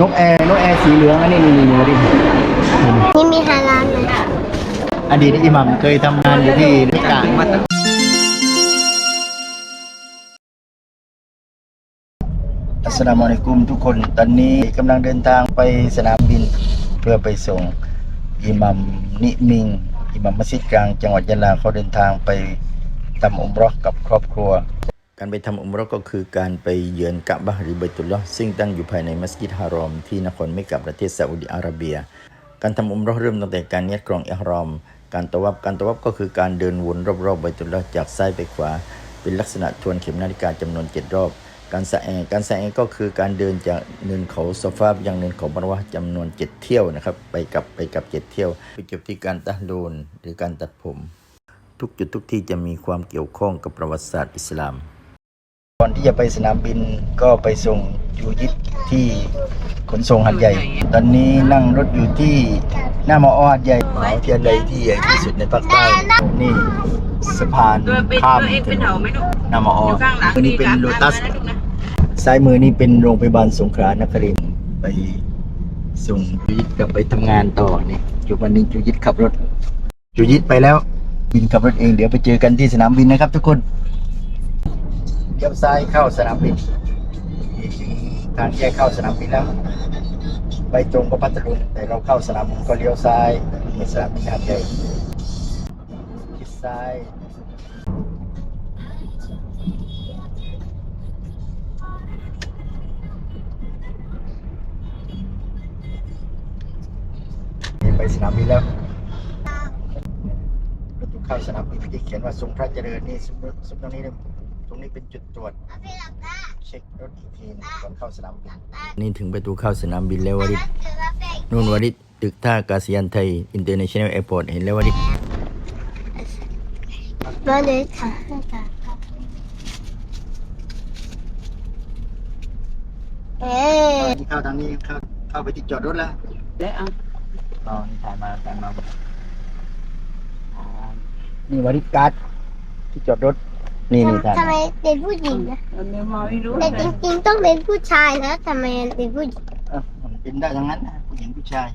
นกแอร์นกแอร์สีเหลืองอันนี้นี่นี่นี่ดินี่มีฮาลาลไหมอดีตอิหมัมเคยทำงานอยู่ที่นิกาอัสสลามุอะลัยกุมทุกคน ตอนนี้กำลังเดินทางไปสนามบิน เพื่อไปส่งอิหมัมนิมิง อิหมัมมัสยิดกลาง จังหวัดยะลาเขาเดินทางไปทำอุมเรอกับครอบครัว การไปทำอุมรอก็คือการไปเยือนกะบะฮ์รือไบตุลลอฮ์ซึ่งตั้งอยู่ภายในมัสยิดฮารอม ที่นครเมกะประเทศซาอุดิอาระเบีย การทำอุมรอเริ่มตั้งแต่การเนียดกรองอิหรอม การตะวับการตะวับก็คือการเดินวนรอบๆไบตุลลอฮ์จากซ้ายไปขวา เป็นลักษณะทวนเข็มนาฬิกาจำนวนเจ็ดรอบ การสะแอการสะแอก็คือการเดินจากเนินเขาโซฟาบยังเนินเขาบารวะห์จำนวนเจ็ดเที่ยวนะครับไปกลับไปกลับเจ็ดเที่ยวไปจบที่การตะลูนหรือการตัดผม ทุกจุดทุกที่จะมีความเกี่ยวข้องกับประวัติศาสตร์อิสลาม ก่อนที่จะไปสนามบินก็ไปส่งยูยิตที่ขนส่งหัดใหญ่ ตอนนี้นั่งรถอยู่ที่หน้ามอหัดใหญ่มหาวิทยาลัยที่ใหญ่ที่สุดในภาคใต้นี่สะพานตัวเป็นข้ามตัวเองถเป็นนเถานไหมลูกหน้ามออยู่ข้างหลังตัวนี้เป็นมีโลการตัสมานะลูกนะซ้ายมือนี่เป็นโรงพยาบาลสงขลานครินทร์ไปส่งจูยิตกลับไปทำงานต่อนี่จุดวันหนึงจูยิตขับรถจูยิตไปแล้วบินขับรถเองเดี๋ยวไปเจอกันที่สนามบินนะครับทุกคน เลี้ยวซ้ายเข้าสนามบินถึงทางแยกเข้าสนามบินแล้วไปตรงกับพัทลุงแต่เราเข้าสนามบินก็เลี้ยวซ้ายนี่สนามบินหาดใหญ่ชิดซ้ายไปสนามบินแล้วรถทุกเข้าสนามบินที่เขียนว่าทรงพระเจริญนี่ซุ้มตรงนี้เลย รงนี้เป็นจุดตรวจเช็ครถอีกทีหนึงก่อนเข้าสนามบินนี่ถึงประตูเข้าสนามบินแล้ววริศนู่นวริศตึกท่าอากาศยานไทยอินเตอร์เนชั่นแนลแอร์พอร์ตเห็นแล้ววริศมาเลยค่ะเอ๊ะนี่เข้าทางนี้เข้าเข้าไปที่จอดรถแล้วและอะอ๋อนี่ถ่ายมาถ่ายมาอ๋อนี่วริศการ์ดที่จอดรถ นี่นี่ถ่ายทำไมเป็นผู้หญิงนะเราไม่มาไม่รู้แต่จริงๆ ต้องเป็นผู้ชายนะทำไมเป็นผู้หญิงเออมันเป็นได้ทั้งนั้นนะผู้หญิงผู้ชาย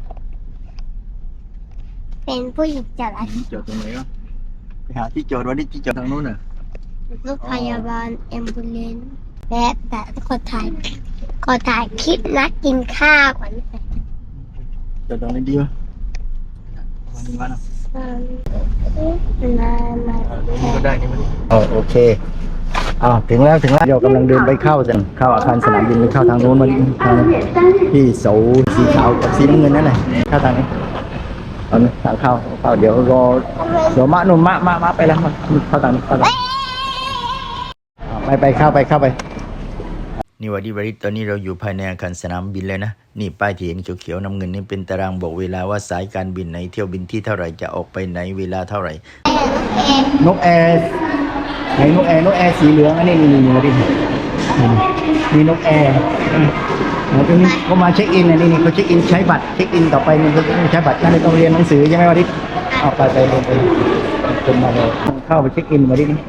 เป็นผู้หญิงจะอะไรที่จอดตรงไหนวะไปหาที่จอดวันนี้ที่จอดทางนู้นน่ะรถพยาบาลแอมบูเลนและแต่ขอถ่ายขอถ่ายคลิปนะกินข้าวก่อนนะจอดตรงนี้ดีวะวันนี้วันอะมามานี่ ก็ได้นี่มันอ๋อโอเคอ่าถึงแล้วถึงแล้วเดี๋ยวกำลังเดินไปเข้ากันเข้าอาคารสนามบินไปเข้าทางโน้นมาทางที่เสาสีขาวกับสีน้ำเงินนั่นแหละเข้าทางนี้เอาทางเข้าเข้าเดี๋ยวรอเดี๋ยวมะนุ่นมะมะมะไปแล้วมาเข้าทางนี้เข้าทางไปไปเข้าไปเข้าไป นี่วัดีวริตตอนนี้เราอยู่ภายในอาคารสนามบินแล้วนะ นี่ป้ายที่เห็นเขียวๆน้ำเงินนี่เป็นตารางบอกเวลาว่าสายการบินไหนเที่ยวบินที่เท่าไหร่จะออกไปไหนเวลาเท่าไหร่ นกแอร์ไหนนกแอร์นกแอร์สีเหลืองอันนี้นี่นี่นี่ดินี่นกแอร์แล้วตรงนี้เขามาเช็คอินนะนี่นี่เขาเช็คอินใช้บัตรเช็คอินต่อไปนี่เขาต้องใช้บัตรนั่นเลยต้องเรียนหนังสือใช่ไหมวะดิเอาไปไปลงไป เป็นมาเลยเข้าไปเช็คอินมาดินี่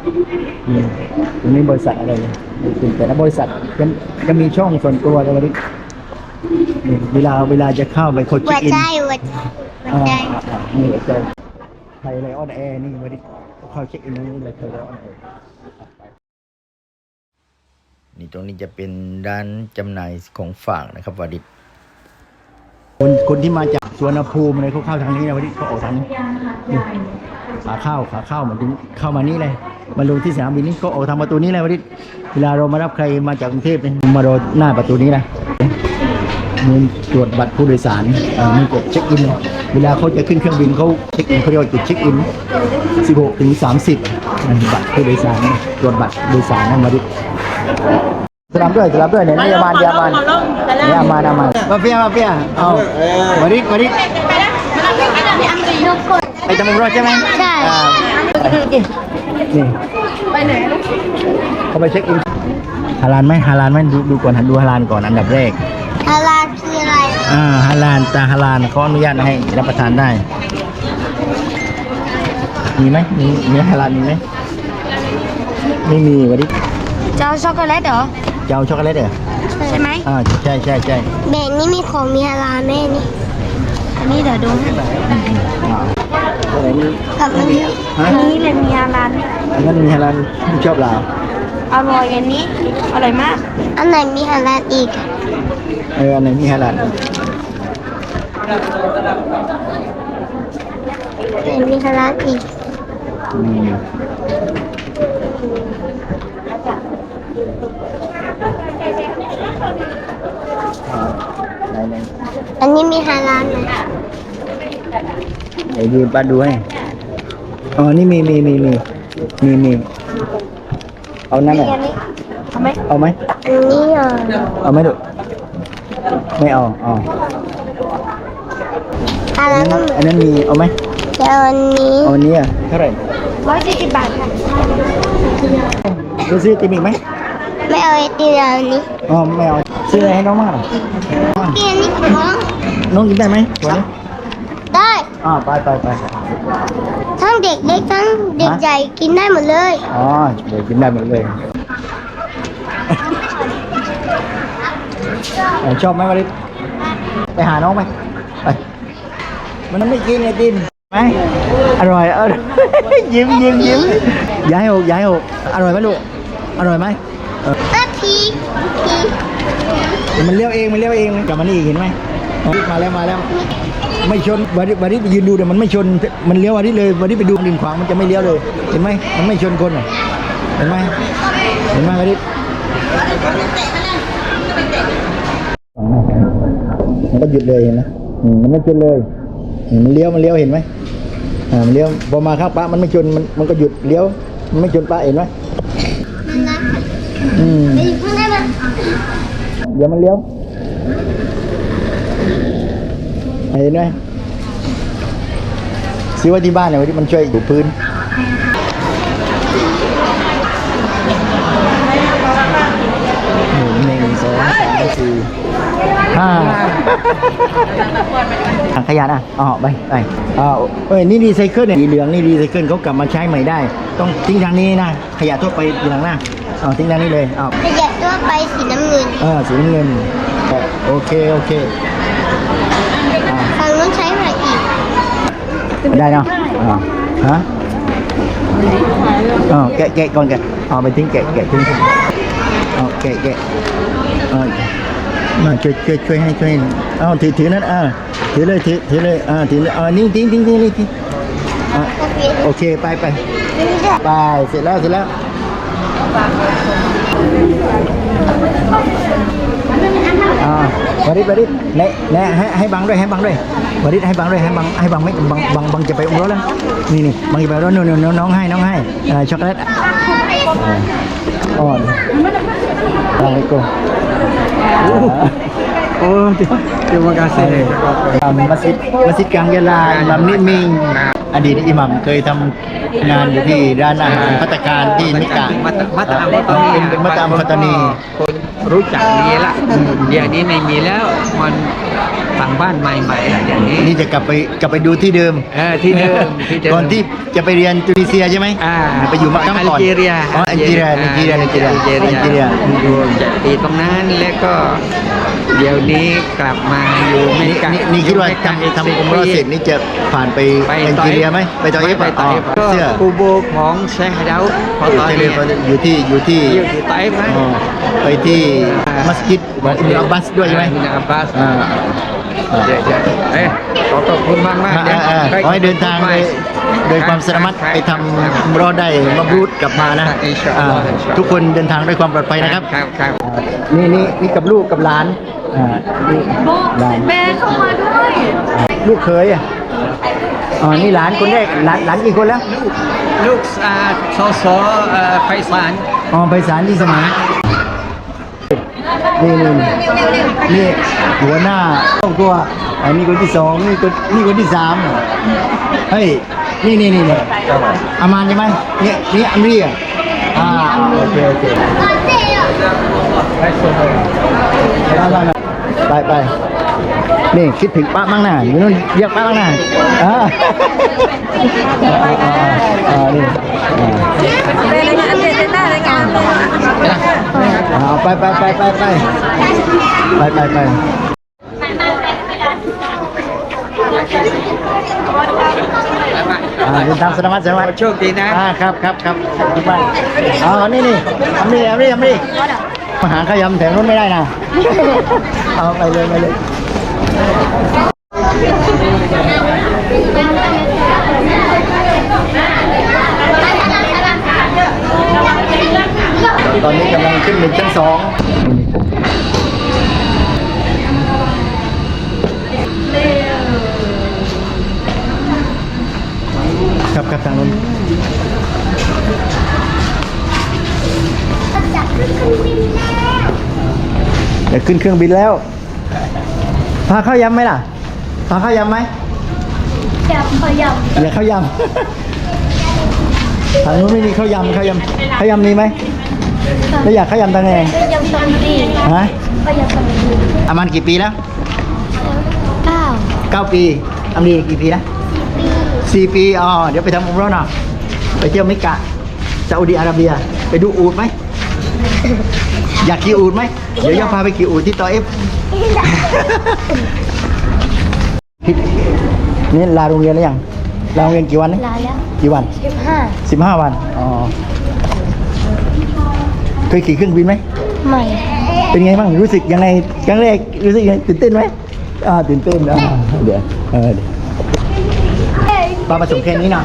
ตรงนี้บริษัทอะไรเนี่ยเป็นแต่ละบริษัทจะจะมีช่องส่วนตัวเลยวะดินี่เวลาเวลาจะเข้าไปเขาหัเช็วคอินใจหัวใจหัวใจอ่าอ่าอ่านี่เจอไทยไลออนแอร์นี่วันนี้เข้าเช็คอินนี่เลยไทยไลออนแอร์นี่ตรงนี้จะเป็นร้านจำหน่ายของฝากนะครับวาดิตคนคนที่มาจากสวนภูมิเลยเขาเข้าทางนี้นะวาดิตเขาออกทางนี้นี่ ขาเข้าขาเข้าเหมือนถึงเข้ามานี่เลยมาลงที่สนามบินนี่ก็ออกทางประตูนี้เลยวาดิตเวลาเรามารับใครมาจากกรุงเทพเนี่ยมารอหน้าประตูนี้นะมีตรวจบัตรผู้โดยสารอ่ามีกดเช็คอิน เวลาเขาจะขึ้นเครื่องบินเขาเช็คอินเขาเรียกว่าจุดเช็คอิน 16ถึง30นั่นบัตรผู้โดยสารตรวจบัตรโดยสารนั่นมาดิสลับด้วยสลับด้วยเนี่ยนี่ยามานยามานนี่ยามานยามานมาเปียมาเปียเอามาดิมาดิ ไปจมูกรอดใช่ไหมใช่อ่านี่ไปไหนเขาไปเช็คอินฮาลานไหมฮาลานไหมดูดูก่อนดูฮาลานก่อนอันดับแรกฮาลาลคืออะไรอ่าฮาลานตาฮาลานเขาอนุญาตให้รับประทานได้ มีไหมมีมีฮาลานมีไหมไม่มีวันนี้เจ้าช็อกโกแลตเหรอจะเอาช็อกโกแลตเหรอใช่ไหมอ่าใช่ใช่ใช่แบรนด์นี้มีของมีฮาลาลแม่นี่อันนี้เดี๋ยวดูให้อ่า ตัวไหนนี่กับอันนี้ฮะอันนี้เลยมีอารันอันนั้นมีฮาลาลที่ชอบลาวอร่อยอันนี้อร่อยมาก อันไหนมีฮาลาลอีกอะเอออันไหนมีฮาลาลอันไหนมีฮาลาลอีกอืมอ่าไหนไหนอันนี้มีฮาลาลไหม เดี๋ยวดูป้าดูให้ อ๋อ นี่มีมีมีมีมีมี เอานั่นอะอันนี้ทำไหมเอาไหมอันนี้อะเอาไหมลูกไม่เอาอ๋อฮาอัลานลนั้นก็เหมือนอันนั้นมี เอาไหมแต่อันนี้เอาอันนี้อะเท่าไหร่ร้อยสี่สิบบาทค่ะจะซื้อติมอีกไหมไม่เอาไอติมอันนี้อ๋อไม่เอาซื้ออะไรให้น้องมากหรอพี่อันนี้ของน้องน้องกินได้ไหมตัวนี้ได้ อ๋อไปไปไปทั้งเด็กเล็กทั้งเด็กใหญ่กินได้หมดเลย อ๋อเดี๋ยวกินได้หมดเลยเออชอบไหมวะลิศไปหาน้องไหมไปมันไม่กินไอติมไหมอร่อยเออยิ้มยิ้มยิ้มย้ายหกย้ายหกอร่อยไหมลูกอร่อยไหมเออก็พีพีมันเลี้ยวเองมันเลี้ยวเองกลับมานี่อีกเห็นไหมอ๋อ มาแล้วมาแล้ว ไม่ชนวันนี้วันนี้ไปยืนดูเดี๋ยวมันไม่ชน มันเลี้ยววันนี้เลยวันนี้ไปดูดินขวางมันจะไม่เลี้ยวเลย เห็นไหมมันไม่ชนคนอะเห็นไหมเห็นไหมวันนี้มันก็หยุดเลยเห็นไหมอืมมันไม่ชนเลยอืมมันเลี้ยวมันเลี้ยวเห็นไหมอ่ามันเลี้ยวพอมาข้างป้ามันไม่ชนมันมันก็หยุดเลี้ยวมันไม่ชนป้าเห็นไหมมันนะอืมไปอยู่ข้างในมันเดี๋ยวมันเลี้ยว เห็นไหมซื้อไว้ที่บ้านเนี่ยวันนี้มันช่วยดูพื้นหนึ่งสองสามสี่ห้าถังขยะอะอ๋อไปไปอ๋อเอ้ยนี่รีไซเคิลเนี่ยสีเหลืองนี่รีไซเคิลเขากลับมาใช้ใหม่ได้ ต้องทิ้งทางนี้นะ ขยะทั่วไปทีหลังหน้าอ๋อทิ้งทางนี้เลยอ๋อขยะตัวไปสีน้ำเงินอ่าสีน้ำเงินอะโอเค โอเคอ่า ฝั่งนู้นใช้อะไรอีก ได้เนาะอ่าฮะอ๋อแกะแกะก่อนแกะเอาไปทิ้งแกะแกะทิ้งเอาแกะแกะเอามาช่วยช่วยช่วยให้ช่วยให้เอาถือถือนั้นอ่าถือเลยถือถือเลยอ่าถือเลยอ่านิ่งทิ้งทิ้งทิ้งทิ้งทิ้งอะโอเคโอเคไปไปนี่ด้วยไปเสร็จแล้วเสร็จแล้วอ่า บริษบริษเนะเนะให้ให้บังด้วยให้บังด้วยบริษให้บังด้วยให้บังให้บังไม่บังบังบังจะไปอุ้มรถแล้วนี่นี่บังจะไปรถนู่นนู่นน้องให้น้องให้ช็อกโกแลตอ่อ่อนบังไปกูโอ้ terima kasih มัสยิดมัส อดีตอิหมัมเคยทำงานอยู่ที่ร้านอาหารพัตตาคารที่นิกะมัตมัตตามปัตตานีเป็นเป็นมัตตามปัตตานี คนรู้จักดีละเดี๋ยวนี้ไม่มีแล้วมันสั่งบ้านใหม่ๆละอย่างนี้นี่จะกลับไปกลับไปดูที่เดิมเออที่เดิมที่เดิม ก่อนที่จะไปเรียนตุนิเซียใช่ไหมอ่าไปอยู่มักกะก่อนอัลจีเรียอ๋ออัลจีเรียอัลจีเรียอัลจีเรียอัลจีเรียอัลจีเรียอยู่จะปีตรงนั้นแล้วก็ เดี๋ยวนี้กลับมาอยู่ไม่นี่ไกลนี่นี่คิดว่าไม่ไกลทำทำอุมเราะห์เสร็จนี่จะผ่านไปไปอัลจีเรียไหมไปต่อเอฟไปต่อเอฟเสื้อกูโบของเชคดาวพอตอนใช่เลนี้ยอยู่ที่อยู่ที่อยู่ที่ไต้ไหมอ๋อไปที่มัสยิดของอิบนุอับบาสด้วยใช่ไหมอิบนุอับบาสอ่าเดี๋ยวจะเอ้ยขอขอบคุณมากมากอ่าอ่าขอให้เดินทางโดย โดยความสามารถไปทำอุมเรอดได้มาบรูดกลับมานะอินชาอัลลอฮ์อ่าอินชาอัลลอฮ์ทุกคนเดินทางด้วยความปลอดภัยนะครับครับครับอ่านี่นี่นี่กับลูกกับหลานอ่านี่หลานแม่เข้ามาด้วยลูกเคยอะอ๋อนี่หลานคนแรกหลานหลานกี่คนแล้ว ลูกอ่าสอสอเอ่อไพศาลอ๋อไปสารที่สมานนี่นี่นี่หัวหน้าครอบครัวอันนี้คนที่สองนี่คนนี่คนที่สามเฮ้ย นี่นี่นี่นี่อามานใช่ไหมเนี่ยนี่อัมรีอะอ่าโอเคโอเคก่อนเจ๊อะไปไปไปนี่คิดถึงป้ามั่งหน้าอยู่นู่นเรียกป้ามั่งหน้าอ่าอ่าอ่าอ่านี่อ่าเอาไปไปไปไปไปไปไปไป อ่าเดินทางสนามสนามโชคดีนะอ่าครับครับครับที่บ้านอ๋อนี่นี่ทำนี่ทำนี่ทำนี่มาหาขยำแถวนู้นไม่ได้นะ เอาไปเลยไปเลย ดี๋ยวขึ้นเครื่องบินแล้ว พาเข้ายำไหมล่ะ พาเข้ายำไหมจับขยำอย่าเข้ายำทางนู้นไม่มีข้าวยำข้าวยำข้าวยำมีไหมแล้วอยากข้าวยำทางไงยำตอนดีฮะขยำตอนดีอามันกี่ปีแล้วเก้าเก้าปีอามีกี่ปีนะสี่ปีอ๋อเดี๋ยวไปทำอุมเราะห์หน่อยไปเที่ยวเมิกะซาอุดิอาระเบีย ไปดูอูดไหมอยากขี่อูดไหม เดี๋ยวจะพาไปขี่อูดที่ตอเอฟนี่ลาโรงเรียนแล้วยังลาโรงเรียนกี่วันนี่ลาแล้วกี่วันสิบห้าสิบห้าวันอ๋อเคยขี่เครื่องบินไหมใหม่เป็นไงบ้างรู้สึกยังไงครั้งแรกรู้สึกยังไงตื่นเต้นไหมอ่าตื่นเต้นอ่าเดี๋ยวเออเดี๋ยวปลาผสมแค่นี้นะ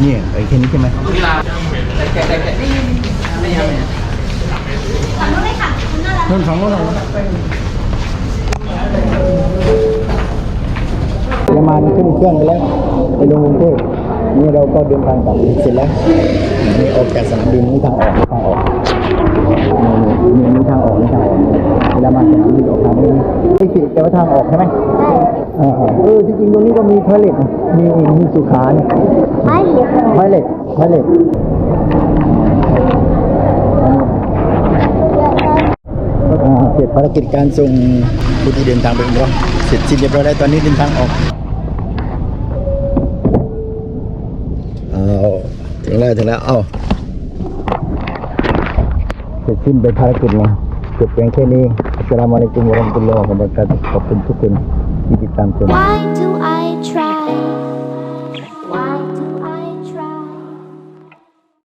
เนี่ยไอ้แค่นี้ใช่ไหม นู่นของนู่นของจะมาขึ้นเครื่องไปแล้วไปลงกรุงเทพนี่เราก็เดินทางกลับเสร็จแล้วนี่ออกจากสนามบินนี่ทางออกนี่ทางออกนี่นี่ทางออกนี่ทางออกเวลามาสนามบินออกทางนี้ไม่ผิดแต่ว่าทางออกใช่ไหมเออเออจริงๆตรงนี้ก็มีทอยเล็ตนะมีมีสุขาเนี่ยไม่เหลือทอยเล็ตทอยเล็ตอ่าเสร็ จภารกิจการส่งผู้ที่เดินทางไปอุมเราะเสร็จสิ้นเรียบร้อยแล้วตอนนี้เดินทางออกเอาถึงแล้วถึงแล้วเอาเสร็จสิ้นไปภารกิจมาจบเพียงแค่นี้อัสสลามุอะลัยกุมวะเราะห์มะตุลลอฮ์วะบะเราะกาตุฮ์ขอบคุณทุกคนที่ติดตามชม